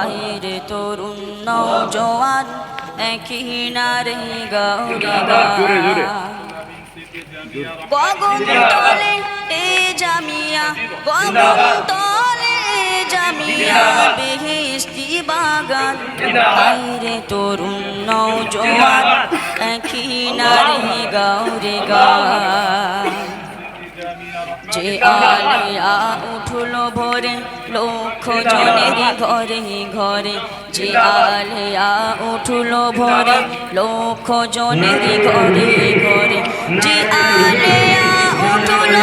আইরে তরুণ নৌজওয়ান একই নারে গৌরে গগন তলে এ জামিয়া গগন তলে জামিয়া বেহেস্তি বাগান। আইরে তরুণ নৌজওয়ান একই নারে গৌরে গা। যে আলিয়া উঠল ভোরে লক্ষ জনের ঘরে ঘরে যে আলিয়া উঠল ভরে। লক্ষ জনের ঘরে ঘরে যে আলিয়া উঠল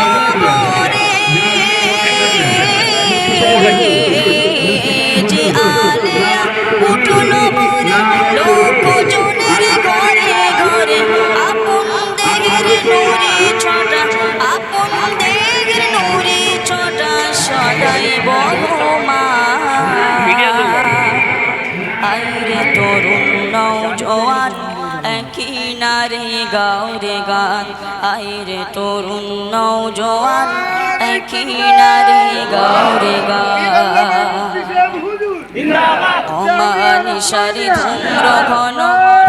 একই নারে গাওরে গান আইরে তরুণ নৌজওয়ান একই নারে গাওরে গান। অমানিসারি ধূম্র ঘন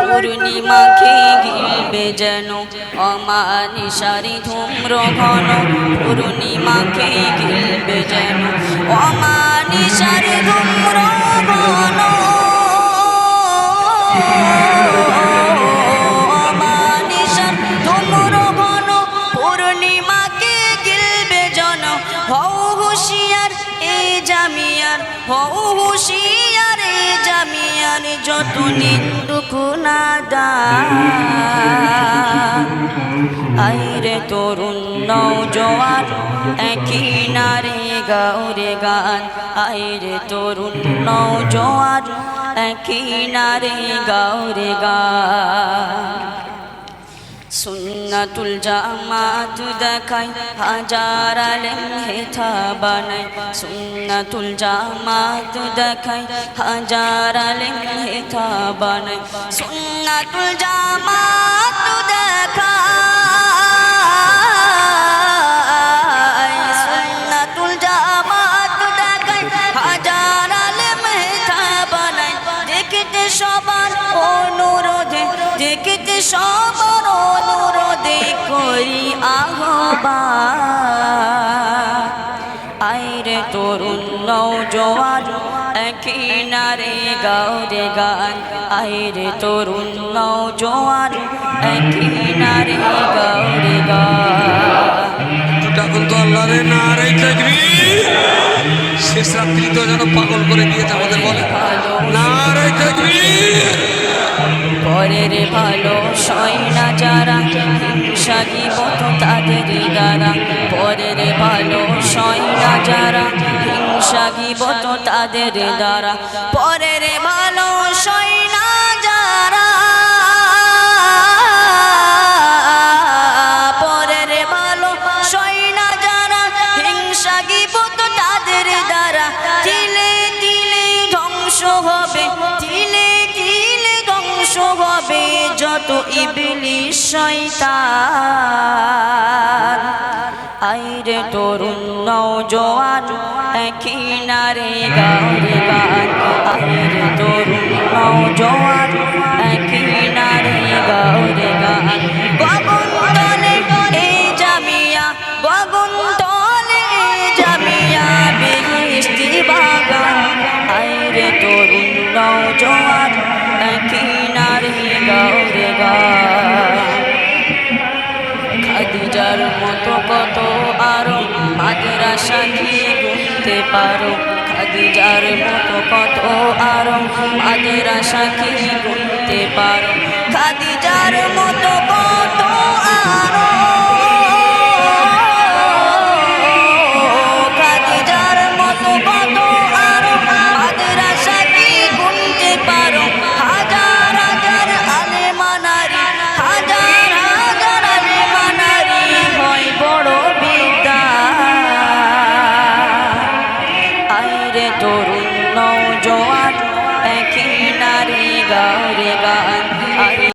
পূর্ণিমাকে গিলবে যেন। অমানিসারি ধূম্র ঘন পূর্ণিমাকে গিলবে যেন। অমানিসারি ধূম্র ঘন হও হুশিয়ার, এ জামিয়ার। হও হুশিয়ার, এ জামিয়ার যত নিন্দুক নাদা আইরে তরুণ নৌজওয়ান একই নারে গাওরে গান। আইরে তরুণ নৌজওয়ান একই নারে গাওরে গান। সুন্নাতুল জামাত দেখাই হাজার আলেম হেথা বানাই সুন্নাতুল জামাত দেখাই হাজার আলেম হেথা বানাই সুন্নাতুল জামাত সবার অনুরোধে, দেখতে সবার অনুরোধে। করি আহ্বা আইরে তরুণ নৌজওয়ান একই নারে গাওরে গান। আইরে তরুণ নৌজওয়ান একই নারে গাওরে গান। তো আল্লাহরে নারাই শেষ রাত্রি তো যেন পাগল করে দিয়েছে আমাদের বলে। নারাই তাকবীর পরের ভালো সয় না যারা সাগিব মতো তাদের দ্বারা। পরের ভালো সয় না যারা হিংসাগিব মতো তাদের দ্বারা। পরের ভালো সয় যত ইবলিশ শয়তান। আইরে তরুণ নৌজওয়ান একই নারে গাওরে গান আইরে তরুণ নৌজওয়ান একই নারে গাওরে গান গগন তলে এ জামিয়া গগন পারো খাদিজার মতো কত আরও মাদ্রাসা সাক্ষী গুনতে পারো। খাদিজার মতো